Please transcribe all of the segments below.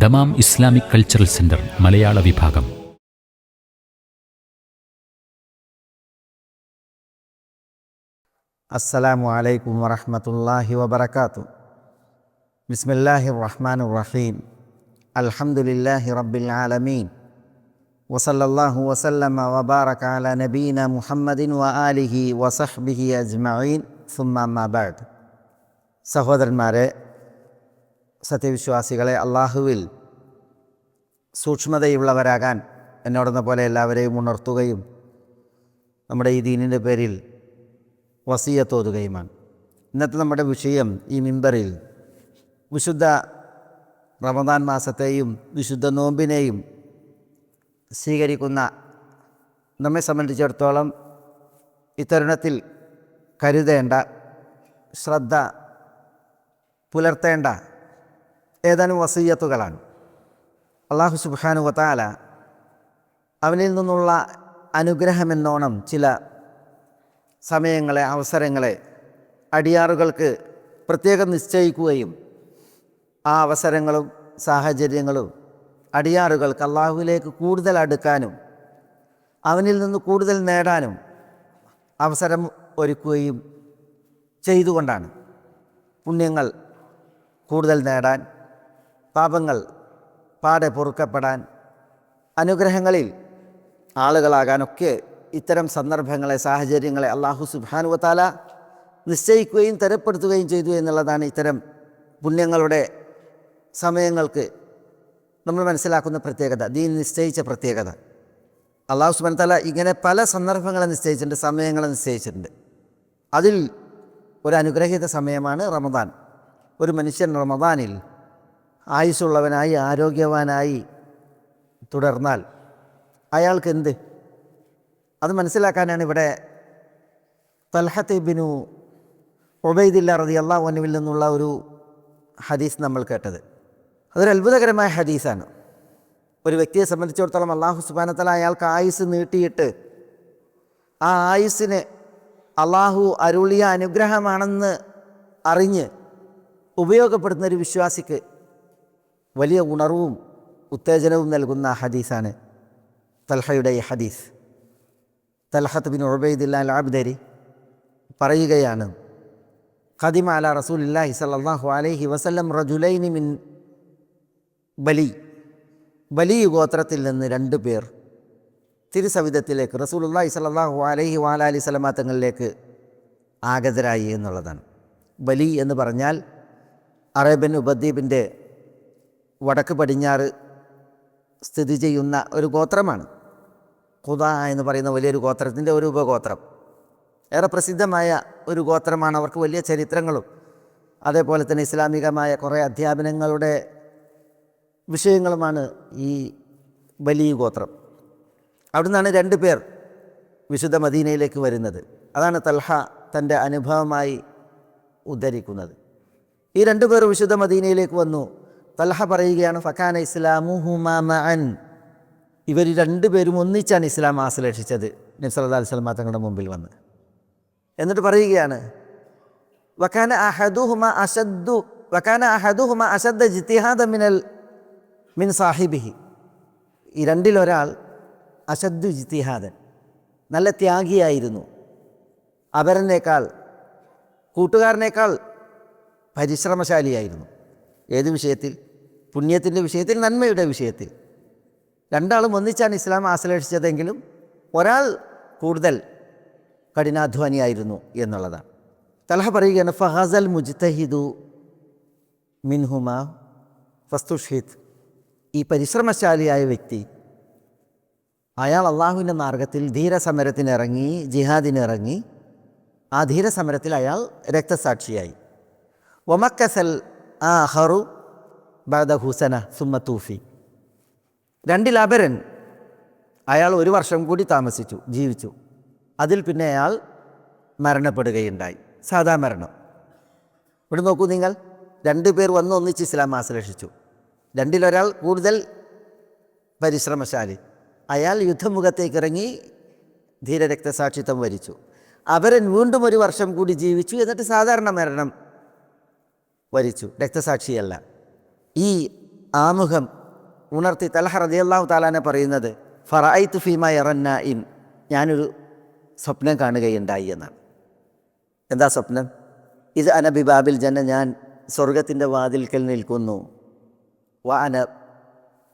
Dammam Islamic cultural centre മലയാള വിഭാഗം അസ്സലാമു അലൈക്കും വറഹമത്തല്ലാഹി വബർക്കാത്തു ബിസ്മില്ലാഹി റഹ്മാൻ റഹീം അൽഹംദുലില്ലാഹി റബ്ബിൽ ആലമീൻ വസല്ലല്ലാഹു വസല്ലമ വബാറക അല നബീന മുഹമ്മദിൻ വ ആലിഹി വസഹ്ബിഹി അജ്മഈൻ സുമ്മ മബാദ് സഹോദരന്മാരെ സത്യവിശ്വാസികളെ അള്ളാഹുവിൽ സൂക്ഷ്മതയുള്ളവരാകാൻ എന്നോടെന്ന പോലെ എല്ലാവരെയും ഉണർത്തുകയും നമ്മുടെ ഈ ദീനിന്റെ പേരിൽ വസീയത്തോതുകയുമാണ്. ഇന്നത്തെ നമ്മുടെ വിഷയം ഈ മിമ്പറിൽ വിശുദ്ധ റമദാൻ മാസത്തെയും വിശുദ്ധ നോമ്പിനെയും സ്വീകരിക്കുന്ന നമ്മെ സംബന്ധിച്ചിടത്തോളം ഇത്തരുണത്തിൽ കരുതേണ്ട ശ്രദ്ധ പുലർത്തേണ്ട ഏതാനും വസീയത്തുകളാണ്. അള്ളാഹു സുബാനു വത്താല അവനിൽ നിന്നുള്ള അനുഗ്രഹമെന്നോണം ചില സമയങ്ങളെ അവസരങ്ങളെ അടിയാറുകൾക്ക് പ്രത്യേകം നിശ്ചയിക്കുകയും ആ അവസരങ്ങളും സാഹചര്യങ്ങളും അടിയാറുകൾക്ക് അള്ളാഹുവിലേക്ക് കൂടുതൽ അടുക്കാനും അവനിൽ നിന്ന് കൂടുതൽ നേടാനും അവസരം ഒരുക്കുകയും ചെയ്തുകൊണ്ടാണ് പുണ്യങ്ങൾ കൂടുതൽ നേടാൻ പാപങ്ങൾ പാടെ പൊറുക്കപ്പെടാൻ അനുഗ്രഹങ്ങളിൽ ആളുകളാകാനൊക്കെ ഇത്തരം സന്ദർഭങ്ങളെ സാഹചര്യങ്ങളെ അള്ളാഹു സുബാനുവത്താല നിശ്ചയിക്കുകയും തരപ്പെടുത്തുകയും ചെയ്തു എന്നുള്ളതാണ് ഇത്തരം പുണ്യങ്ങളുടെ സമയങ്ങൾക്ക് നമ്മൾ മനസ്സിലാക്കുന്ന പ്രത്യേകത ദീൻ നിശ്ചയിച്ച പ്രത്യേകത. അള്ളാഹു സുബാൻ താല ഇങ്ങനെ പല സന്ദർഭങ്ങളെ നിശ്ചയിച്ചിട്ടുണ്ട് സമയങ്ങളെ നിശ്ചയിച്ചിട്ടുണ്ട്. അതിൽ ഒരു അനുഗ്രഹീത സമയമാണ് റമദാൻ. ഒരു മനുഷ്യൻ റമദാനിൽ ആയുസ്സുള്ളവനായി ആരോഗ്യവാനായി തുടർന്നാൽ അയാൾക്ക് എന്ത് അത് മനസ്സിലാക്കാനാണ് ഇവിടെ തൽഹത്ത് ബിനു ഒബൈദില്ല റതി അള്ളാഹുനുവിൽ നിന്നുള്ള ഒരു ഹദീസ് നമ്മൾ കേട്ടത്. അതൊരു അത്ഭുതകരമായ ഹദീസാണ്. ഒരു വ്യക്തിയെ സംബന്ധിച്ചിടത്തോളം അള്ളാഹു സുബാനത്തല അയാൾക്ക് ആയുസ് നീട്ടിയിട്ട് ആ ആയുസ്സിന് അള്ളാഹു അരുളിയ അനുഗ്രഹമാണെന്ന് അറിഞ്ഞ് ഉപയോഗപ്പെടുത്തുന്ന ഒരു വിശ്വാസിക്ക് വലിയ ഉണർവും ഉത്തേജനവും നൽകുന്ന ഹദീസാണ് തൽഹയുടെ ഈ ഹദീസ്. തൽഹത്ത് ബിൻ ഉബൈദില്ല ആബ്ദരി പറയുകയാണ് ഖദിമ അല റസൂലില്ലാഹി സല്ലാഹു അലൈഹി വസല്ലം റജുലൈനി മിൻ ബലി. ബലി ഗോത്രത്തിൽ നിന്ന് രണ്ട് പേർ തിരുസവിധത്തിലേക്ക് റസൂലുല്ലാഹി സല്ലാഹു അലൈഹി വാലാലി അലി തങ്ങളിലേക്ക് ആഗതരായി എന്നുള്ളതാണ്. ബലി എന്ന് പറഞ്ഞാൽ അറേബ്യൻ ഉപദ്വീപിന്റെ വടക്ക് പടിഞ്ഞാറ് സ്ഥിതി ചെയ്യുന്ന ഒരു ഗോത്രമാണ്. ഖുദ എന്ന് പറയുന്ന വലിയൊരു ഗോത്രത്തിന്റെ ഒരു ഉപഗോത്രം. ഏറെ പ്രസിദ്ധമായ ഒരു ഗോത്രമാണ് അവർക്ക് വലിയ ചരിത്രങ്ങളും. അതേപോലെ തന്നെ ഇസ്ലാമികമായ കുറേ അധ്യാപനങ്ങളുടെ വിഷയങ്ങളുമാണ് ഈ വലിയ ഗോത്രം. അവിടെ നിന്നാണ് രണ്ട് പേർ വിശുദ്ധ മദീനയിലേക്ക് വരുന്നത്. അതാണ് തൽഹ തന്റെ അനുഭവമായി ഉദ്ധരിക്കുന്നത്. ഈ രണ്ടു പേർ വിശുദ്ധ മദീനയിലേക്ക് വന്നു. തൽഹ പറയുകയാണ് ഫക്കാന ഇസ്ലാമുഹുമാൻ ഇവർ രണ്ടുപേരും ഒന്നിച്ചാണ് ഇസ്ലാം ആശ്ലേഷിച്ചത്. നബ്സല്ലാ അലിസ്ലാം തങ്ങളുടെ മുമ്പിൽ വന്ന്. എന്നിട്ട് പറയുകയാണ് വക്കാന അഹദുഹുമ അഷദ്ദു വക്കാന അഹദുഹുമ അഷദ്ദ ജിത്തിഹാദ മിനൽ മിൻ സാഹിബിഹി. ഈ രണ്ടിലൊരാൾ അഷദ്ദു ജിത്തിഹാദൻ നല്ല ത്യാഗിയായിരുന്നു. അപരനേക്കാൾ കൂട്ടുകാരനേക്കാൾ പരിശ്രമശാലിയായിരുന്നു. ഏത് വിഷയത്തിൽ? പുണ്യത്തിന്റെ വിഷയത്തിൽ നന്മയുടെ വിഷയത്തിൽ. രണ്ടാളും ഒന്നിച്ചാണ് ഇസ്ലാം ആശ്ലേഷിച്ചതെങ്കിലും ഒരാൾ കൂടുതൽ കഠിനാധ്വാനിയായിരുന്നു എന്നുള്ളതാണ്. തലഹ പറയുകയാണ് ഫഹസൽ മുജ്തഹിദു മിൻഹുമ ഫസ്തുഷിദ് ഈ പരിശ്രമശാലിയായ വ്യക്തി അയാൾ അള്ളാഹുവിന്റെ മാർഗത്തിൽ ധീരസമരത്തിനിറങ്ങി ജിഹാദിനിറങ്ങി ആ ധീരസമരത്തിൽ അയാൾ രക്തസാക്ഷിയായി. ഒമക്കസൽ ആ ഹറു ബാദ ഹുസന സുമ്മ തൂഫി. രണ്ടിൽ അപരൻ. അയാൾ ഒരു വർഷം കൂടി താമസിച്ചു ജീവിച്ചു. അതിൽ പിന്നെ അയാൾ മരണപ്പെടുകയുണ്ടായി. സാധാ മരണം. ഇവിടെ നോക്കൂ നിങ്ങൾ. രണ്ടു പേർ വന്ന് ഒന്നിച്ച് ഇസ്ലാം ആശ്ലേഷിച്ചു. രണ്ടിലൊരാൾ കൂടുതൽ പരിശ്രമശാലി. അയാൾ യുദ്ധമുഖത്തേക്ക് ഇറങ്ങി ധീരരക്തസാക്ഷിത്വം വരിച്ചു. അവരൻ വീണ്ടും ഒരു വർഷം കൂടി ജീവിച്ചു എന്നിട്ട് സാധാരണ മരണം വരിച്ചു. രക്തസാക്ഷിയല്ല. ഈ ആമുഖം ഉണർത്തി തലഹ റതിയല്ലാഹു താലാനെ പറയുന്നത് ഫറായിത്ത് ഫീമ ഇറന്ന ഇൻ. ഞാനൊരു സ്വപ്നം കാണുകയുണ്ടായി എന്നാണ്. എന്താ സ്വപ്നം? ഇത് അനബിബാബിൽ ജന ഞാൻ സ്വർഗത്തിന്റെ വാതിൽക്കൽ നിൽക്കുന്നു. വ അന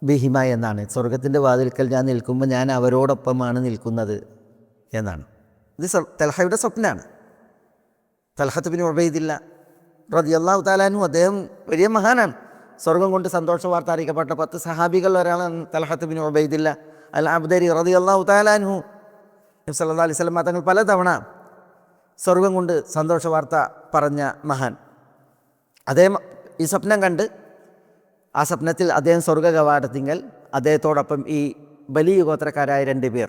ബിഹിമ എന്നാണ്. സ്വർഗത്തിന്റെ വാതിൽക്കൽ ഞാൻ നിൽക്കുമ്പോൾ ഞാൻ അവരോടൊപ്പമാണ് നിൽക്കുന്നത് എന്നാണ്. ഇത് തൽഹയുടെ സ്വപ്നമാണ് തൽഹത്ത് പിന്നെ ഉബൈദില്ല റതി അള്ളാഹു താലാനും അദ്ദേഹം വലിയ മഹാനാണ്. സ്വർഗം കൊണ്ട് സന്തോഷ വാർത്ത അറിയിക്കപ്പെട്ട പത്ത് സഹാബികൾ ഒരാളാണ് തലഹത്ത് ബിൻ ഉബൈദില്ല അൽ അബ്ദരി റതി അള്ളാഹു താലാനു സല്ലാ അലൈഹി സ്വലം തങ്ങൾ പലതവണ സ്വർഗം കൊണ്ട് സന്തോഷ വാർത്ത പറഞ്ഞ മഹാൻ. അദ്ദേഹം ഈ സ്വപ്നം കണ്ട് ആ സ്വപ്നത്തിൽ അദ്ദേഹം സ്വർഗ കവാടത്തിങ്കൽ അദ്ദേഹത്തോടൊപ്പം ഈ ബലിയ ഗോത്രക്കാരായ രണ്ട് പേർ.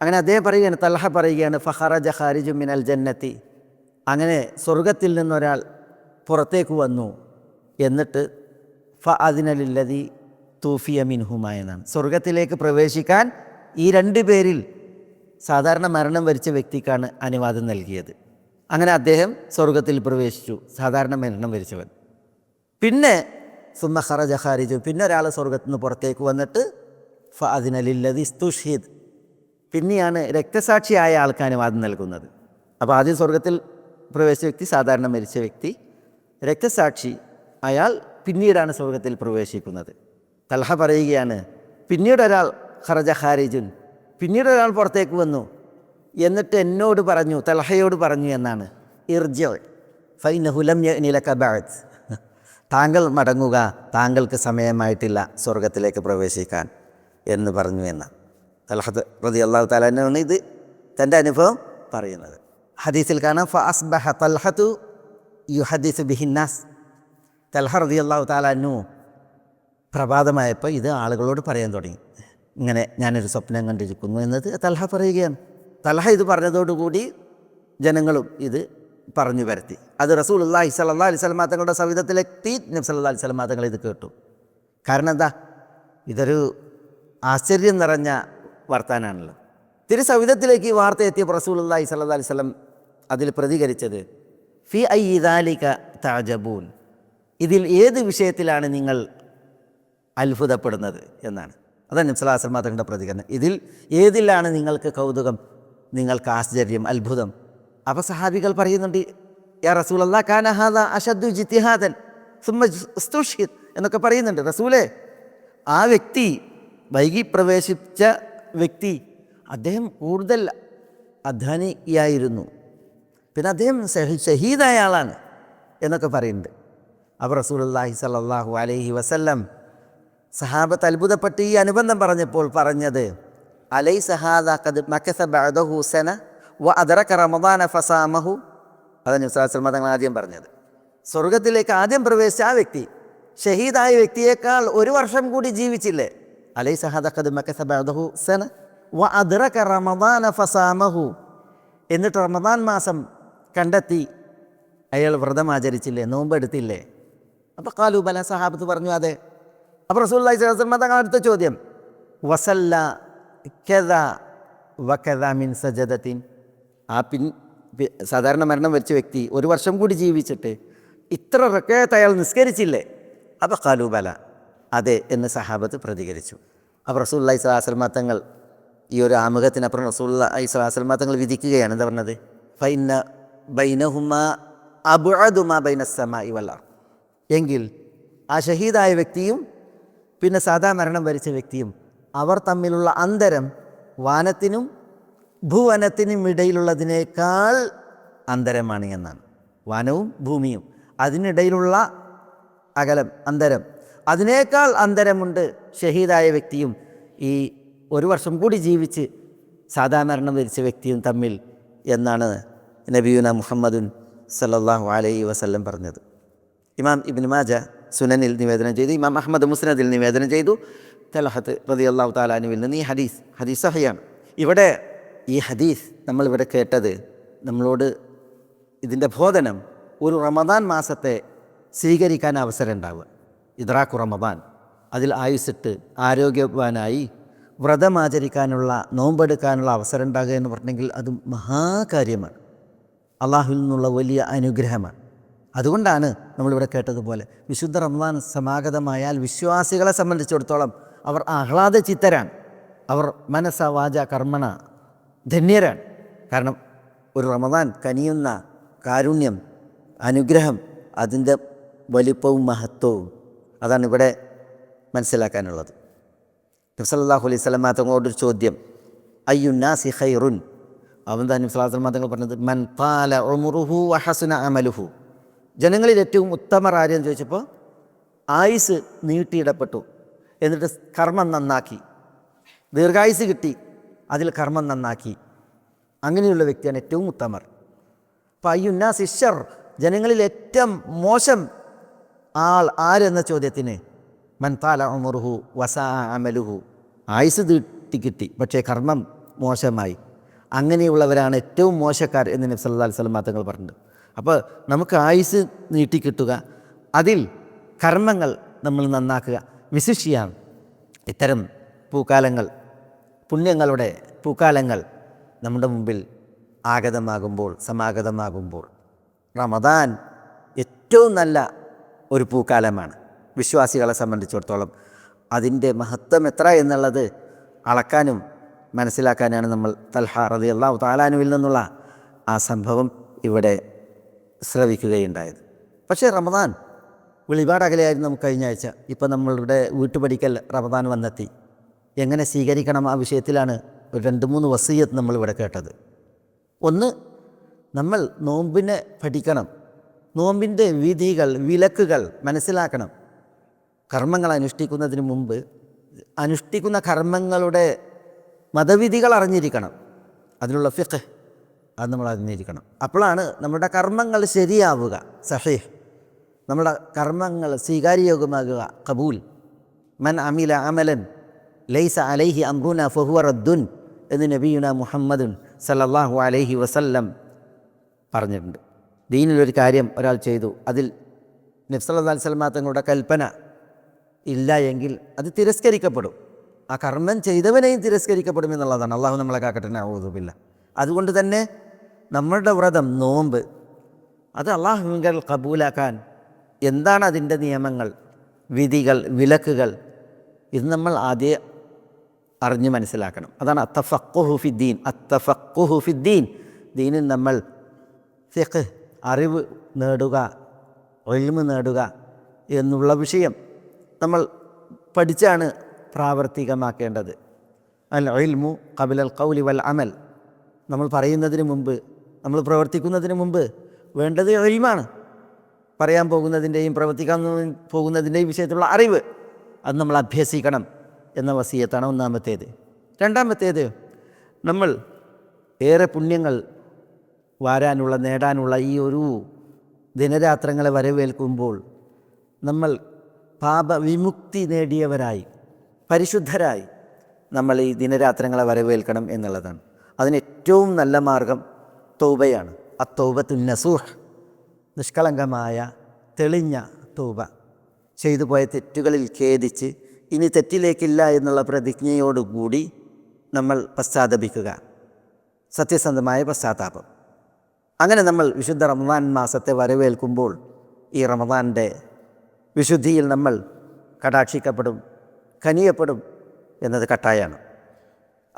അങ്ങനെ അദ്ദേഹം പറയുകയാണ് തലഹ പറയുകയാണ് ഫഹറജ ഖാരിജു മിനൽ ജന്നത്തി. അങ്ങനെ സ്വർഗത്തിൽ നിന്നൊരാൾ പുറത്തേക്ക് വന്നു. എന്നിട്ട് ഫ അതിനലില്ലതി തൂഫിയ മിൻഹുമ എന്നാണ്. സ്വർഗത്തിലേക്ക് പ്രവേശിക്കാൻ ഈ രണ്ട് പേരിൽ സാധാരണ മരണം വരിച്ച വ്യക്തിക്കാണ് അനുവാദം നൽകിയത്. അങ്ങനെ അദ്ദേഹം സ്വർഗത്തിൽ പ്രവേശിച്ചു സാധാരണ മരണം വരിച്ചവൻ. പിന്നെ സുമഹറ ജഹാരിജു പിന്നെ ഒരാൾ സ്വർഗത്തിൽ നിന്ന് പുറത്തേക്ക് വന്നിട്ട് ഫ അതിനലില്ലതി സ്തുഷീദ് പിന്നെയാണ് രക്തസാക്ഷിയായ ആൾക്ക് അനുവാദം നൽകുന്നത്. അപ്പോൾ ആദ്യം സ്വർഗത്തിൽ പ്രവേശിച്ച വ്യക്തി സാധാരണ മരിച്ച വ്യക്തി രക്തസാക്ഷി അയാൾ പിന്നീടാണ് സ്വർഗത്തിൽ പ്രവേശിക്കുന്നത്. തൽഹ പറയുകയാണ് പിന്നീടൊരാൾ ഖറജ ഖാരിജുൻ പിന്നീട് ഒരാൾ പുറത്തേക്ക് വന്നു. എന്നിട്ട് എന്നോട് പറഞ്ഞു തൽഹയോട് പറഞ്ഞു എന്നാണ്. ഇർജ ഫൈനഹുലം നിലക്കബാത്ത് താങ്കൾ മടങ്ങുക താങ്കൾക്ക് സമയമായിട്ടില്ല സ്വർഗത്തിലേക്ക് പ്രവേശിക്കാൻ എന്ന് പറഞ്ഞു എന്ന്. തലഹത്ത് പ്രതി അള്ളാഹു താലാണ് ഇത് തന്റെ അനുഭവം പറയുന്നത്. ഹദീസിൽ കാണാം ഫ അസ്ബഹ തൽഹത്തു യു ഹദീസ് ബിഹിന്നാസ് തൽഹ റതി അള്ളാഹു താലാനു പ്രഭാതമായപ്പോൾ ഇത് ആളുകളോട് പറയാൻ തുടങ്ങി. ഇങ്ങനെ ഞാനൊരു സ്വപ്നം കണ്ടിരിക്കുന്നു എന്നത് തൽഹ പറയുകയാണ്. തൽഹ ഇത് പറഞ്ഞതോടുകൂടി ജനങ്ങളും ഇത് പറഞ്ഞു വരത്തി. അത് റസൂൽ അള്ളാഹി സല്ലാ അലൈഹി സ്വലമാ തങ്ങളുടെ സവിധത്തിലെത്തി. നബ്സല്ലാ അലൈഹി സ്വലമാ തങ്ങൾ ഇത് കേട്ടു. കാരണം എന്താ? ഇതൊരു ആശ്ചര്യം നിറഞ്ഞ വർത്താനാണല്ലോ. തിരു സവിധത്തിലേക്ക് ഈ വാർത്ത എത്തിയപ്പോൾ റസൂൽ അള്ളാഹി സല്ലാ അലൈഹി സ്വലം അതിൽ പ്രതികരിച്ചത് ഫി ഐ ഇദാലിക താജബൂൻ ഇതിൽ ഏത് വിഷയത്തിലാണ് നിങ്ങൾ അത്ഭുതപ്പെടുന്നത് എന്നാണ്. അതാണ് നബ്സലാസ്ലമ തങ്ങളുടെ പ്രതികരണം. ഇതിൽ ഏതിലാണ് നിങ്ങൾക്ക് കൗതുകം നിങ്ങൾക്ക് ആശ്ചര്യം അത്ഭുതം? അപ്പോൾ സഹാബികൾ പറയുന്നുണ്ട് യാ റസൂൽ അല്ലാ ഖാനഹാദ അഷദ്ദു ജിത്തിഹാദൻ സുമ്മ എന്നൊക്കെ പറയുന്നുണ്ട്. റസൂലേ ആ വ്യക്തി വൈകി പ്രവേശിച്ച വ്യക്തി അദ്ദേഹം കൂടുതൽ അധ്വാനിയായിരുന്നു. പിന്നെ അദ്ദേഹം ഷഹീ- ഷഹീദായ ആളാണ് എന്നൊക്കെ പറയുന്നുണ്ട്. അപ്പോൾ റസൂലുള്ളാഹി സ്വല്ലല്ലാഹു അലൈഹി വസല്ലം സഹാബത്ത് അത്ഭുതപ്പെട്ട് ഈ അനുബന്ധം പറഞ്ഞപ്പോൾ പറഞ്ഞത് അലൈ സഹാദ റമദാന ഫസാമഹു. അതാണ് മുസ്ലാസ്ലമ തങ്ങൾ ആദ്യം പറഞ്ഞത്. സ്വർഗത്തിലേക്ക് ആദ്യം പ്രവേശിച്ച ആ വ്യക്തി ഷഹീദായ വ്യക്തിയേക്കാൾ ഒരു വർഷം കൂടി ജീവിച്ചില്ലേ? അലൈ സഹാദ റമദാന ഫസാമഹു. എന്നിട്ട് റമദാൻ മാസം കണ്ടെത്തി അയാൾ വ്രതം ആചരിച്ചില്ലേ നോമ്പെടുത്തില്ലേ? അപ്പോൾ കാലു ബല സഹാബത്ത് പറഞ്ഞു അതെ. അപ്പോൾ റസൂല്ലി അടുത്ത ചോദ്യം. വസല്ല കെത മിൻ സജദത്തിൻ. ആ പിൻ സാധാരണ മരണം വരിച്ച വ്യക്തി ഒരു വർഷം കൂടി ജീവിച്ചിട്ട് ഇത്ര റക്കയത്ത് അയാൾ നിസ്കരിച്ചില്ലേ? അപ്പോൾ കാലു ബല അതെ എന്ന് സഹാബത്ത് പ്രതികരിച്ചു. അപ്പോൾ റസൂല്ലി സ്വലാസ്ലമ ഈ ഒരു ആമുഖത്തിനപ്പുറം റസൂല്ലി തങ്ങൾ വിധിക്കുകയാണ്. എന്താ പറഞ്ഞത്? ഫൈന ബൈനഹുമ അബുഅദുമ ബൈനസ്സമ ഇവല്ല എങ്കിൽ ആ ഷഹീദായ വ്യക്തിയും പിന്നെ സാധാ മരണം വരിച്ച വ്യക്തിയും അവർ തമ്മിലുള്ള അന്തരം വാനത്തിനും ഭൂവനത്തിനും ഇടയിലുള്ളതിനേക്കാൾ അന്തരമാണ് എന്നാണ്. വാനവും ഭൂമിയും അതിനിടയിലുള്ള അകലം അന്തരം. അതിനേക്കാൾ അന്തരമുണ്ട് ഷഹീദായ വ്യക്തിയും. ഈ ഒരു വർഷം കൂടി ജീവിച്ച് സാധാ മരണം വരിച്ച വ്യക്തിയും തമ്മിൽ എന്നാണ് നബിയുന മുഹമ്മദുൻ സല്ലാഹു അലൈ വസല്ലം പറഞ്ഞത്. ഇമാം ഇബിൻ മാജ സുനനിൽ നിവേദനം ചെയ്തു ഇമാം അഹമ്മദ് മുസ്നദിൽ നിവേദനം ചെയ്തു. തലഹത്ത് റതി അള്ളാഹു താലാനുവിൽ നിന്ന് ഈ ഹദീസ് ഹദീസ് സഹയാണ്. ഇവിടെ ഈ ഹദീസ് നമ്മളിവിടെ കേട്ടത് നമ്മളോട് ഇതിന്റെ ബോധനം ഒരു റമദാൻ മാസത്തെ സ്വീകരിക്കാൻ അവസരം ഉണ്ടാവുക ഇദ്രാഖു റമദാൻ അതിൽ ആയുസിട്ട് ആരോഗ്യവാനായി വ്രതം ആചരിക്കാനുള്ള നോമ്പെടുക്കാനുള്ള അവസരം ഉണ്ടാകുക എന്ന് പറഞ്ഞെങ്കിൽ അത് മഹാകാര്യമാണ്. അള്ളാഹുവിൽ നിന്നുള്ള വലിയ അനുഗ്രഹമാണ്. അതുകൊണ്ടാണ് നമ്മളിവിടെ കേട്ടതുപോലെ വിശുദ്ധ റമദാൻ സമാഗതമായാൽ വിശ്വാസികളെ സംബന്ധിച്ചിടത്തോളം അവർ ആഹ്ലാദ ചിത്തരാണ് അവർ മനസ്സ വാച കർമ്മണ ധന്യരാണ്. കാരണം ഒരു റമദാൻ കനിയുന്ന കാരുണ്യം അനുഗ്രഹം അതിന്റെ വലിപ്പവും മഹത്വവും അതാണ് ഇവിടെ മനസ്സിലാക്കാനുള്ളത്. നബ്സല്ലാഹു അലൈഹി സ്വലം തങ്ങളോടൊരു ചോദ്യം അയ്യുന്നാസി ഖൈറുൻ? അവൻ തന്നെ സ്വലാസ്ലം തങ്ങൾ പറഞ്ഞത് മൻ പാല ഒമുറുഹു വഹസുന അമലുഹു. ജനങ്ങളിൽ ഏറ്റവും ഉത്തമർ ആരെന്ന് ചോദിച്ചപ്പോൾ ആയുസ് നീട്ടിയിടപ്പെട്ടു. എന്നിട്ട് കർമ്മം നന്നാക്കി. ദീർഘായുസ് കിട്ടി. അതിൽ കർമ്മം നന്നാക്കി. അങ്ങനെയുള്ള വ്യക്തിയാണ് ഏറ്റവും ഉത്തമർ. അപ്പോൾ അയ്യുന്ന ശിഷ്യർ ജനങ്ങളിൽ ഏറ്റവും മോശം ആൾ ആരെന്ന ചോദ്യത്തിന് മൻതാല താല ഉമറുഹു വസാ അമലുഹു. ആയുസ് തീട്ടി കിട്ടി പക്ഷേ കർമ്മം മോശമായി. അങ്ങനെയുള്ളവരാണ് ഏറ്റവും മോശക്കാർ എന്ന് നബി സല്ലല്ലാഹു അലൈഹി വസല്ലം തങ്ങൾ പറഞ്ഞിട്ടുണ്ട്. അപ്പോൾ നമുക്ക് ആയുസ് നീട്ടിക്കിട്ടുക അതിൽ കർമ്മങ്ങൾ നമ്മൾ നന്നാക്കുക. വിശിഷ്യാണ്. ഇത്തരം പൂക്കാലങ്ങൾ പുണ്യങ്ങളുടെ പൂക്കാലങ്ങൾ നമ്മുടെ മുമ്പിൽ ആഗതമാകുമ്പോൾ സമാഗതമാകുമ്പോൾ റമദാൻ ഏറ്റവും നല്ല ഒരു പൂക്കാലമാണ്. വിശ്വാസികളെ സംബന്ധിച്ചിടത്തോളം അതിന്റെ മഹത്വം എത്ര എന്നുള്ളത് അളക്കാനും മനസ്സിലാക്കാനാണ് നമ്മൾ തൽഹ റതി താലാനുവിൽ നിന്നുള്ള ആ സംഭവം ഇവിടെ ശ്രവിക്കുകയുണ്ടായത്. പക്ഷേ റമദാൻ വെളിപാടകലെയായിരുന്നു നമുക്ക് കഴിഞ്ഞ ആഴ്ച. ഇപ്പം നമ്മളുടെ വീട്ടുപടിക്കൽ റമദാൻ വന്നെത്തി. എങ്ങനെ സ്വീകരിക്കണം ആ വിഷയത്തിലാണ് ഒരു രണ്ട് മൂന്ന് വസീയത്ത് നമ്മളിവിടെ കേട്ടത്. ഒന്ന് നമ്മൾ നോമ്പിനെ പഠിക്കണം. നോമ്പിന്റെ വിധികൾ വിലക്കുകൾ മനസ്സിലാക്കണം. കർമ്മങ്ങൾ അനുഷ്ഠിക്കുന്നതിന് മുമ്പ് അനുഷ്ഠിക്കുന്ന കർമ്മങ്ങളുടെ മതവിധികൾ അറിഞ്ഞിരിക്കണം. അതിനുള്ള ഫിഖ് അത് നമ്മൾ അറിഞ്ഞിരിക്കണം. അപ്പോഴാണ് നമ്മുടെ കർമ്മങ്ങൾ ശരിയാവുക. സഹീഹ് നമ്മുടെ കർമ്മങ്ങൾ സ്വീകാര്യയോഗ്യമാകുക കബൂൽ. മൻ അമില അമലൻ ലൈസ അലൈഹി അംറുന ഫഹുവ റദ്ദുൻ എന്ന് നബിയുന മുഹമ്മദുൻ സല്ലല്ലാഹു അലൈഹി വസല്ലം പറഞ്ഞിട്ടുണ്ട്. ദീനിലൊരു കാര്യം ഒരാൾ ചെയ്തു. അതിൽ നബ്സല്ലാ സ്വലമാ തങ്ങളുടെ കൽപ്പന ഇല്ല എങ്കിൽ അത് തിരസ്കരിക്കപ്പെടും. ആ കർമ്മം ചെയ്തവനെയും തിരസ്കരിക്കപ്പെടും എന്നുള്ളതാണ്. അള്ളാഹു നമ്മളെ കാക്കട്ടെ. ഔതുമില്ല അതുകൊണ്ട് തന്നെ നമ്മളുടെ വ്രതം നോമ്പ്. അത് അള്ളാഹുവിങ്കൽ കബൂലാക്കാൻ എന്താണ് അതിന്റെ നിയമങ്ങൾ വിധികൾ വിലക്കുകൾ? ഇത് നമ്മൾ ആദ്യം അറിഞ്ഞ് മനസ്സിലാക്കണം. അതാണ് അത്തഫക്കുഹു ഫിദ്ദീൻ അത്തഫക്കുഹു ഫിദ്ദീൻ ദീനിൽ നമ്മൾ ഫിഖ് അറിവ് നേടുക ഒഴിമ നേടുക എന്നുള്ള വിഷയം നമ്മൾ പഠിച്ചാണ് പ്രാവർത്തികമാക്കേണ്ടത്. അൽ ഒയിൽമു കബിലൽ കൗലി വൽ അമൽ. നമ്മൾ പറയുന്നതിന് മുമ്പ് നമ്മൾ പ്രവർത്തിക്കുന്നതിന് മുമ്പ് വേണ്ടത് ഒൽമാണ് പറയാൻ പോകുന്നതിന്റെയും പ്രവർത്തിക്കാൻ പോകുന്നതിന്റെയും വിഷയത്തിലുള്ള അറിവ് അത് നമ്മൾ അഭ്യസിക്കണം എന്ന വസീയത്താണ് ഒന്നാമത്തേത്. രണ്ടാമത്തേത് നമ്മൾ ഏറെ പുണ്യങ്ങൾ വാരാനുള്ള നേടാനുള്ള ഈ ഒരു ദിനരാത്രങ്ങളെ വരവേൽക്കുമ്പോൾ നമ്മൾ പാപവിമുക്തി നേടിയവരായി പരിശുദ്ധരായി നമ്മൾ ഈ ദിനരാത്രങ്ങളെ വരവേൽക്കണം എന്നുള്ളതാണ്. അതിന് ഏറ്റവും നല്ല മാർഗം തൗബയാണ്. ആ തൗബത്തു നസൂഹ് നിഷ്കളങ്കമായ തെളിഞ്ഞ തൗബ. ചെയ്തു പോയ തെറ്റുകളിൽ ഖേദിച്ച് ഇനി തെറ്റിലേക്കില്ല എന്നുള്ള പ്രതിജ്ഞയോടുകൂടി നമ്മൾ പശ്ചാത്തപിക്കുക. സത്യസന്ധമായ പശ്ചാത്താപം. അങ്ങനെ നമ്മൾ വിശുദ്ധ റമദാൻ മാസത്തെ വരവേൽക്കുമ്പോൾ ഈ റമദാന്റെ വിശുദ്ധിയിൽ നമ്മൾ കടാക്ഷിക്കപ്പെടും കനിയപ്പെടും എന്നത് കട്ടായാണ്.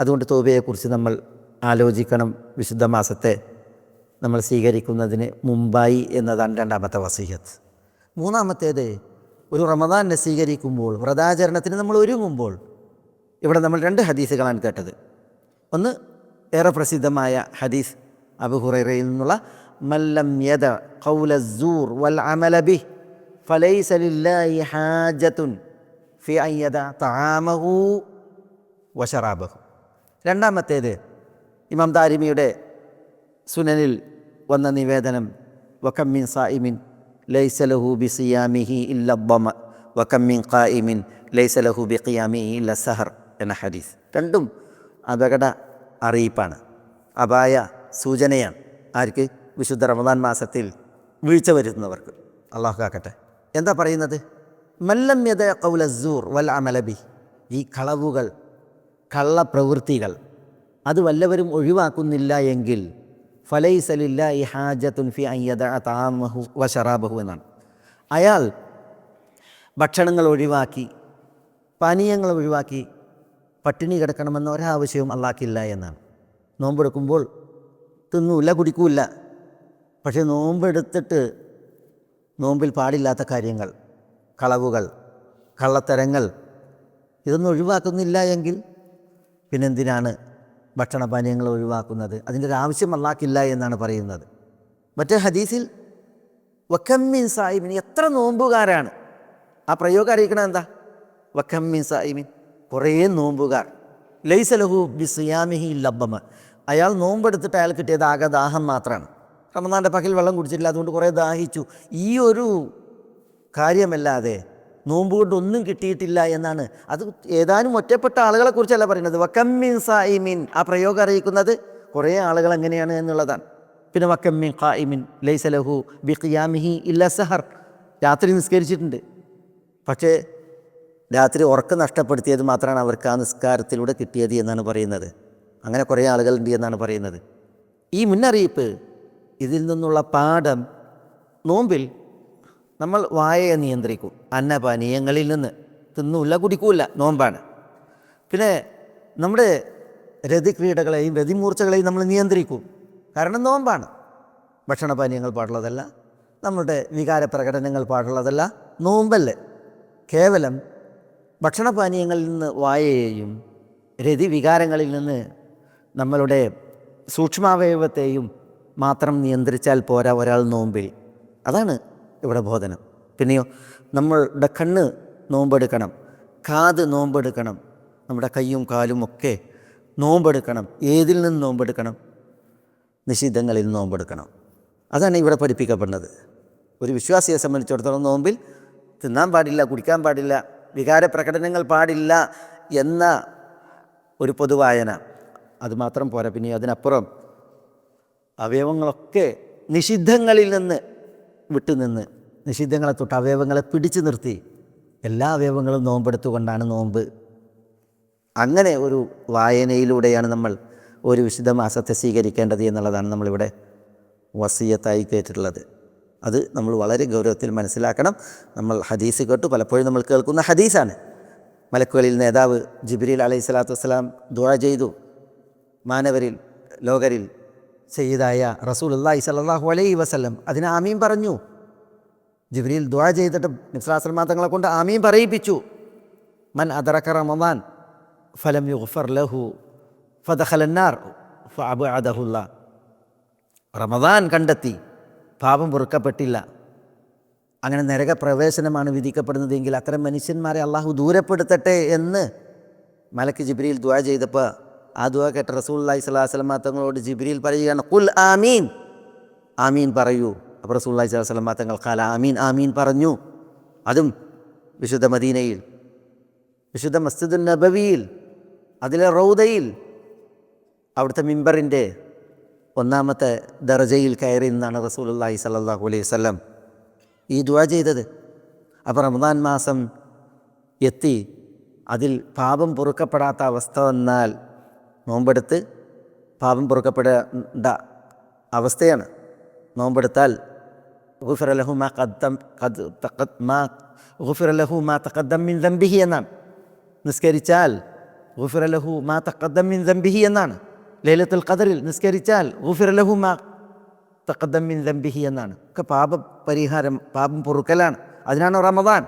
അതുകൊണ്ട് തോബയെക്കുറിച്ച് നമ്മൾ ആലോചിക്കണം വിശുദ്ധ മാസത്തെ നമ്മൾ സ്വീകരിക്കുന്നതിന് മുമ്പായി എന്നതാണ് രണ്ടാമത്തെ വസീഹത്ത്. മൂന്നാമത്തേത് ഒരു റമദാനെ സ്വീകരിക്കുമ്പോൾ വ്രതാചരണത്തിന് നമ്മൾ ഒരുങ്ങുമ്പോൾ ഇവിടെ നമ്മൾ രണ്ട് ഹദീസുകളാണ് കേട്ടത്. ഒന്ന് ഏറെ പ്രസിദ്ധമായ ഹദീസ് അബുഹുറയിൽ നിന്നുള്ള മല്ലം യദ കൗലൂർ വൽ അമലബി ബി ഫലൈസ ലില്ലാഹി ഹാജത്തുൻ ഫി അയ്യദ താമഹു വഷറാബഹു രണ്ടാമത്തേത് ഇമാം ദാരിമിയുടെ സുനനിൽ വന്ന നിവേദനം വക്കമ്മിൻ സായിമിൻ ലൈസലഹു ബി സിയാമിഹി ഇല്ല ബമ വക്കമ്മിൻ ഖായിമിൻ ലൈസലഹു ബി ഖിയാമിഹി ഇല്ല സഹർ എന്ന ഹദീസ്. രണ്ടും അപകട അറിയിപ്പാണ്. അപായ സൂചനയാണ്. ആർക്ക്? വിശുദ്ധ റമദാൻ മാസത്തിൽ വീഴ്ച വരുത്തുന്നവർക്ക്. അള്ളാഹു കാക്കട്ടെ. എന്താ പറയുന്നത്? മല്ലമ്യത കൗലസൂർ വൽ അമലബി ഈ കളവുകൾ കള്ളപ്രവൃത്തികൾ അത് വല്ലവരും ഒഴിവാക്കുന്നില്ല എങ്കിൽ ഫലൈസലില്ല ഈ ഹാജത്തുൻ ഫി അയ്യദ താമഹു വ ഷറാബഹു എന്നാണ്. അയാൾ ഭക്ഷണങ്ങൾ ഒഴിവാക്കി പാനീയങ്ങൾ ഒഴിവാക്കി പട്ടിണി കിടക്കണമെന്ന ഒരാവശ്യവും അള്ളാക്കില്ല എന്നാണ്. നോമ്പെടുക്കുമ്പോൾ തിന്നൂല കുടിക്കൂല്ല പക്ഷേ നോമ്പെടുത്തിട്ട് നോമ്പിൽ പാടില്ലാത്ത കാര്യങ്ങൾ കളവുകൾ കള്ളത്തരങ്ങൾ ഇതൊന്നും ഒഴിവാക്കുന്നില്ല എങ്കിൽ പിന്നെന്തിനാണ് ഭക്ഷണപാനീയങ്ങൾ ഒഴിവാക്കുന്നത് അതിന്റെ ഒരു ആവശ്യം അള്ളാക്കില്ല എന്നാണ് പറയുന്നത്. മറ്റേ ഹദീസിൽ വക്കമ്മിൻ സായിമിൻ എത്ര നോമ്പുകാരാണ്. ആ പ്രയോഗം അറിയിക്കണം എന്താ? വക്കമ്മിൻ സായിമിൻ കുറേ നോമ്പുകാർ. ലൈസലഹു ബി സിയാമിഹി ലബ്ബമ അയാൾ നോമ്പെടുത്തിട്ട് അയാൾ കിട്ടിയത് ആകെ ദാഹം മാത്രമാണ് റമദാന്റെ പകൽ വെള്ളം കുടിച്ചിട്ടില്ല അതുകൊണ്ട് കുറേ ദാഹിച്ചു. ഈ ഒരു കാര്യമല്ലാതെ നോമ്പ് കൊണ്ട് ഒന്നും കിട്ടിയിട്ടില്ല എന്നാണ്. അത് ഏതാനും ഒറ്റപ്പെട്ട ആളുകളെ കുറിച്ചല്ല പറയുന്നത്. വക്കമ്മിൻ സായിമിൻ ആ പ്രയോഗം അറിയിക്കുന്നത് കുറേ ആളുകൾ എങ്ങനെയാണ് എന്നുള്ളതാണ്. പിന്നെ വക്കമ്മിൻ ഖായിമിൻ ലൈസലഹു ബി ഖിയാമിഹി ഇല്ല സഹർ. രാത്രി നിസ്കരിച്ചിട്ടുണ്ട്. പക്ഷേ രാത്രി ഉറക്കം നഷ്ടപ്പെടുത്തിയത് മാത്രമാണ് അവർക്ക് ആ നിസ്കാരത്തിലൂടെ കിട്ടിയത് എന്നാണ് പറയുന്നത്. അങ്ങനെ കുറേ ആളുകളുണ്ട് എന്നാണ് പറയുന്നത്. ഈ മുന്നറിയിപ്പ് ഇതിൽ നിന്നുള്ള പാഠം നോമ്പിൽ നമ്മൾ വായയെ നിയന്ത്രിക്കും. അന്നപാനീയങ്ങളിൽ നിന്ന്. തിന്നൂല്ല കുടിക്കൂല നോമ്പാണ്. പിന്നെ നമ്മുടെ രതിക്രീഡകളെയും രതിമൂർച്ചകളെയും നമ്മൾ നിയന്ത്രിക്കും. കാരണം നോമ്പാണ്. ഭക്ഷണപാനീയങ്ങൾ പാടുള്ളതല്ല. നമ്മുടെ വികാര പ്രകടനങ്ങൾ പാടുള്ളതല്ല. നോമ്പല്ലേ? കേവലം ഭക്ഷണപാനീയങ്ങളിൽ നിന്ന് വായയെയും രതിവികാരങ്ങളിൽ നിന്ന് നമ്മളുടെ സൂക്ഷ്മാവയവത്തെയും മാത്രം നിയന്ത്രിച്ചാൽ പോരാ ഒരാൾ നോമ്പിൽ. അതാണ് ഇവിടെ ബോധനം. പിന്നെയോ നമ്മളുടെ കണ്ണ് നോമ്പെടുക്കണം. കാത് നോമ്പെടുക്കണം. നമ്മുടെ കൈയും കാലും ഒക്കെ നോമ്പെടുക്കണം. ഏതിൽ നിന്ന് നോമ്പെടുക്കണം? നിഷിദ്ധങ്ങളിൽ നോമ്പെടുക്കണം. അതാണ് ഇവിടെ പഠിപ്പിക്കപ്പെടുന്നത്. ഒരു വിശ്വാസിയെ സംബന്ധിച്ചിടത്തോളം നോമ്പിൽ തിന്നാൻ പാടില്ല കുടിക്കാൻ പാടില്ല വികാര പ്രകടനങ്ങൾ പാടില്ല എന്ന ഒരു പൊതുവായന. അതുമാത്രം പോരാ പിന്നെ അതിനപ്പുറം അവയവങ്ങളൊക്കെ നിഷിദ്ധങ്ങളിൽ നിന്ന് വിട്ടുനിന്ന് നിഷിദ്ധങ്ങളെ തൊട്ട് അവയവങ്ങളെ പിടിച്ചു നിർത്തി എല്ലാ അവയവങ്ങളും നോമ്പെടുത്തുകൊണ്ടാണ് നോമ്പ്. അങ്ങനെ ഒരു വായനയിലൂടെയാണ് നമ്മൾ ഒരു വിശുദ്ധ മാസത്തെ സ്വീകരിക്കേണ്ടത് എന്നുള്ളതാണ് നമ്മളിവിടെ വസീയത്തായി കേട്ടിട്ടുള്ളത്. അത് നമ്മൾ വളരെ ഗൗരവത്തിൽ മനസ്സിലാക്കണം. നമ്മൾ ഹദീസ് കേട്ടു പലപ്പോഴും നമ്മൾ കേൾക്കുന്ന ഹദീസാണ്. മലക്കുകളിൽ നേതാവ് ജിബ്രീൽ അലൈഹി സ്വലാത്തു വസ്സലാം ദുഴ ചെയ്തു. മാനവരിൽ ലോകരിൽ സയ്യിദായ റസൂൽ അള്ളാഹി സലാഹു അലൈ വസ്ലം അതിന് ആമീം പറഞ്ഞു. ജിബ്രീൽ ദ്വാ ചെയ്തിട്ട് നിസ്ലാസ്ലമാ തങ്ങളെ കൊണ്ട് ആമീം പറയിപ്പിച്ചു. മൻ അദറക്ക റമദാൻ ഫലം യുഗ്ഫർ ലഹു ഫദഖലന്നാർ ഫഅബഅദഹുല്ല. റമദാൻ കണ്ടെത്തി. പാപം പൊറുക്കപ്പെട്ടില്ല അങ്ങനെ നരക നരകപ്രവേശനമാണ് വിധിക്കപ്പെടുന്നതെങ്കിൽ അത്തരം മനുഷ്യന്മാരെ അള്ളാഹു ദൂരപ്പെടുത്തട്ടെ എന്ന് മലക്ക് ജിബ്രിയിൽ ദ്വാ ചെയ്തപ്പോൾ ആ ദുആ കേട്ട സ്വലാഹു വസ്ലമ തങ്ങളോട് ജിബ്രിയിൽ പറയുകയാണ് കുൽ ആമീൻ. ആമീൻ പറയൂ. അപ്പോൾ സ്വലാഹു വസ്ലമ തങ്ങൾ കാല ആമീൻ ആമീൻ പറഞ്ഞു. അതും വിശുദ്ധ മദീനയിൽ വിശുദ്ധ മസ്ജിദുൽ നബവിയിൽ അതിലെ റൗദയിൽ അവിടുത്തെ മിമ്പറിന്റെ ഒന്നാമത്തെ ദർജയിൽ കയറി നിന്നാണ് അള്ളാഹി സല്ലാഹു അലൈഹി വല്ലം ഈ ദുആ ചെയ്തത്. അപ്പോൾ റമദാൻ മാസം എത്തി അതിൽ പാപം പൊറുക്കപ്പെടാത്ത അവസ്ഥ വന്നാൽ നോമ്പെടുത്ത് പാപം പൊറുക്കപ്പെടേണ്ട അവസ്ഥയാണ്. നോമ്പെടുത്താൽ ഗുഫിർ അലഹു മാ കദ്ദം കദ് തക്കത് മാ ഗുഫിർ അലഹു മാ തക്കദ്ദം മിൻ ദംബിഹി എന്നാണ്. നിസ്കരിച്ചാൽ ഗുഫിർ അലഹു മാ തക്കദ്ദം മിൻ ദംബിഹി എന്നാണ്. ലൈലത്തുൽ ഖദറിൽ നിസ്കരിച്ചാൽ ഗുഫിർ അലഹു മാ തക്കദ്ദം മിൻ ദംബിഹി എന്നാണ്. ഒക്കെ പാപ പരിഹാരം പാപം പൊറുക്കലാണ്. അതിനാണ് റമദാൻ.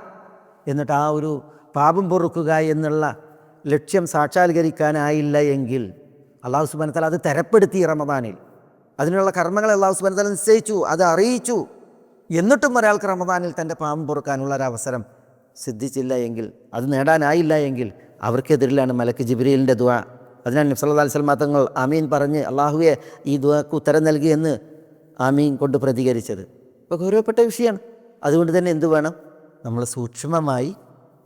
എന്നിട്ട് ആ ഒരു പാപം പൊറുക്കുക എന്നുള്ള ലക്ഷ്യം സാക്ഷാത്കരിക്കാനായില്ല എങ്കിൽ അള്ളാഹു സുബാനത്താൽ അത് തരപ്പെടുത്തി റമദാനിൽ. അതിനുള്ള കർമ്മങ്ങൾ അള്ളാഹു സുബാനത്താൽ നിശ്ചയിച്ചു അത് അറിയിച്ചു. എന്നിട്ടും ഒരാൾക്ക് റമദാനിൽ തന്റെ പാമ്പ് പൊറുക്കാനുള്ള ഒരു അവസരം സിദ്ധിച്ചില്ല എങ്കിൽ അത് നേടാനായില്ല എങ്കിൽ അവർക്കെതിരിലാണ് മലക്ക് ജിബ്രീലിന്റെ ദുആ. അതിനാൽ നബ്സല്ലാ അലിസ്ലാം തങ്ങൾ ആമീൻ പറഞ്ഞ് അള്ളാഹുവെ ഈ ദുആക്ക് ഉത്തരം നൽകിയെന്ന് ആമീൻ കൊണ്ട് പ്രതികരിച്ചത്. ഇപ്പോൾ ഗൗരവപ്പെട്ട വിഷയമാണ്. അതുകൊണ്ട് തന്നെ എന്തു വേണം? നമ്മൾ സൂക്ഷ്മമായി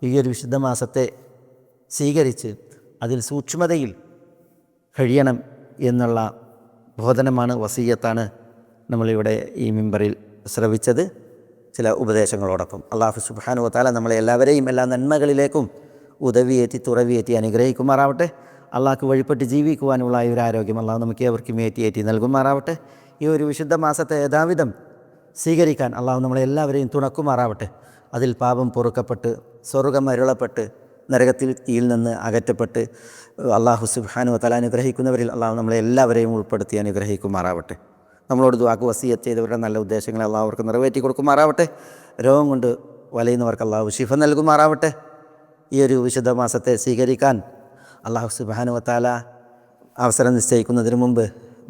ഈ ഒരു വിശുദ്ധ മാസത്തെ സ്വീകരിച്ച് അതിൽ സൂക്ഷ്മതയിൽ കഴിയണം എന്നുള്ള ബോധനമാണ് വസീയത്താണ് നമ്മളിവിടെ ഈ മിമ്പറിൽ ശ്രവിച്ചത്. ചില ഉപദേശങ്ങളോടൊപ്പം. അള്ളാഹു സുബാനു താല നമ്മളെ എല്ലാവരെയും എല്ലാ നന്മകളിലേക്കും ഉദവിയേറ്റി തുറവിയേറ്റി അനുഗ്രഹിക്കുമാറാവട്ടെ. അള്ളാഹ്ക്ക് വഴിപ്പെട്ട് ജീവിക്കുവാനുള്ള ഈ ഒരു ആരോഗ്യം അള്ളാഹ് നമുക്ക് ഏറ്റി ഏറ്റി നൽകുമാറാവട്ടെ. ഈ ഒരു വിശുദ്ധ മാസത്തെ യഥാവിധം സ്വീകരിക്കാൻ അള്ളാഹു നമ്മളെ എല്ലാവരെയും തുണക്കുമാറാവട്ടെ. അതിൽ പാപം പൊറുക്കപ്പെട്ട് സ്വർഗം അരുളപ്പെട്ട് നരകത്തിൽ തീയിൽ നിന്ന് അകറ്റപ്പെട്ട് അള്ളാഹു സുബാനു തല അനുഗ്രഹിക്കുന്നവരിൽ അള്ളാഹു നമ്മളെ എല്ലാവരെയും ഉൾപ്പെടുത്തി അനുഗ്രഹിക്കുമാറാവട്ടെ. നമ്മളോട് ദുവാക്ക് വസീയത്ത് ചെയ്തവരുടെ നല്ല ഉദ്ദേശങ്ങളെ അള്ളാഹു അവർക്ക് നിറവേറ്റി കൊടുക്കുമാറാവട്ടെ. രോഗം കൊണ്ട് വലയുന്നവർക്ക് അള്ളാഹു ശിഫ നൽകുമാറാവട്ടെ. ഈ ഒരു വിശുദ്ധ മാസത്തെ സ്വീകരിക്കാൻ അള്ളാഹു സുബാനു വത്താല അവസരം നിശ്ചയിക്കുന്നതിന് മുമ്പ്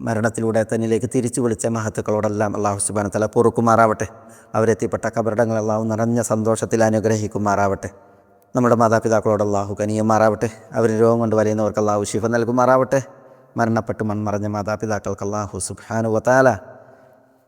മരണത്തിലൂടെ തന്നിലേക്ക് തിരിച്ചു വിളിച്ച മഹത്തുക്കളോടെല്ലാം അള്ളാഹു സുബാന തല പൊറുക്കുമാറാവട്ടെ. അവരെത്തിപ്പെട്ട കബറിടങ്ങൾ നിറഞ്ഞ സന്തോഷത്തിൽ അനുഗ്രഹിക്കുമാറാവട്ടെ. നമ്മുടെ മാതാപിതാക്കളോട് അള്ളാഹു കനിയുമാറാവട്ടെ അവർ രോഗം കൊണ്ട് വലയുന്നവർക്ക് അള്ളാഹു ശിഫ നൽകുമാറാവട്ടെ മരണപ്പെട്ട് മൺമറഞ്ഞ മാതാപിതാക്കൾക്ക് അള്ളാഹു സുബാനു വത്താല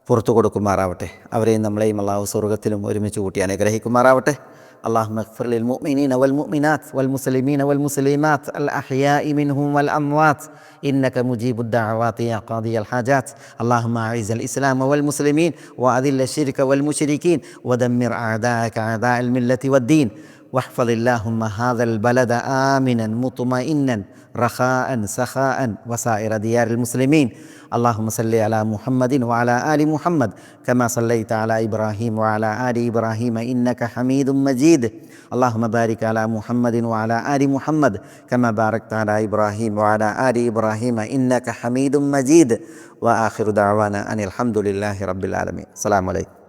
പുറത്തു കൊടുക്കുമാറാവട്ടെ അവരെയും നമ്മളെയും അള്ളാഹു സ്വർഗത്തിലും ഒരുമിച്ച് കൂട്ടി അനുഗ്രഹിക്കുമാറാവട്ടെ اللهم اغفر للمؤمنين والمؤمنات والمسلمين والمسلمات الأحياء منهم والأموات إنك مجيب الدعوات يا قاضي الحاجات اللهم أعز الإسلام والمسلمين وأذل الشرك والمشركين ودمر أعداءك أعداء الملة والدين واحفظ اللهم هذا البلد آمنا مطمئنا رخاء سخاء وسائر ديار المسلمين. اللهم صل على محمد وعلى آل محمد كما صليت على إبراهيم وعلى آل إبراهيم إنك حميد مجيد. اللهم بارك على محمد وعلى آل محمد كما باركت على إبراهيم وعلى آل إبراهيم إنك حميد مجيد. وآخر دعوانا أن الحمد لله رب العالمين. السلام عليكم.